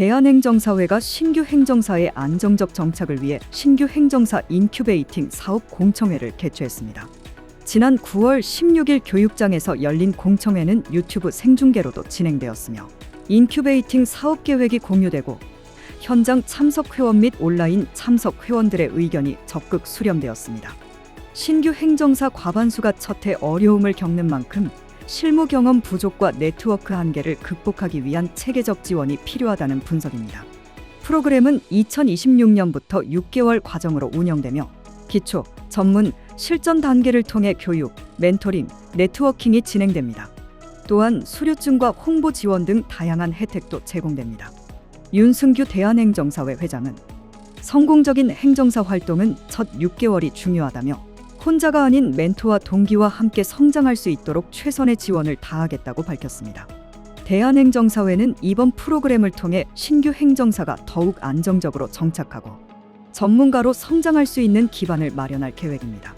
대한행정사회가 신규 행정사의 안정적 정착을 위해 신규 행정사 인큐베이팅 사업 공청회를 개최했습니다. 지난 9월 16일 교육장에서 열린 공청회는 유튜브 생중계로도 진행되었으며 인큐베이팅 사업 계획이 공유되고 현장 참석 회원 및 온라인 참석 회원들의 의견이 적극 수렴되었습니다. 신규 행정사 과반수가 첫해 어려움을 겪는 만큼 실무 경험 부족과 네트워크 한계를 극복하기 위한 체계적 지원이 필요하다는 분석입니다. 프로그램은 2026년부터 6개월 과정으로 운영되며 기초, 전문, 실전 단계를 통해 교육, 멘토링, 네트워킹이 진행됩니다. 또한 수료증과 홍보 지원 등 다양한 혜택도 제공됩니다. 윤승규 대한행정사회 회장은 성공적인 행정사 활동은 첫 6개월이 중요하다며 혼자가 아닌 멘토와 동기와 함께 성장할 수 있도록 최선의 지원을 다하겠다고 밝혔습니다. 대한행정사회는 이번 프로그램을 통해 신규 행정사가 더욱 안정적으로 정착하고 전문가로 성장할 수 있는 기반을 마련할 계획입니다.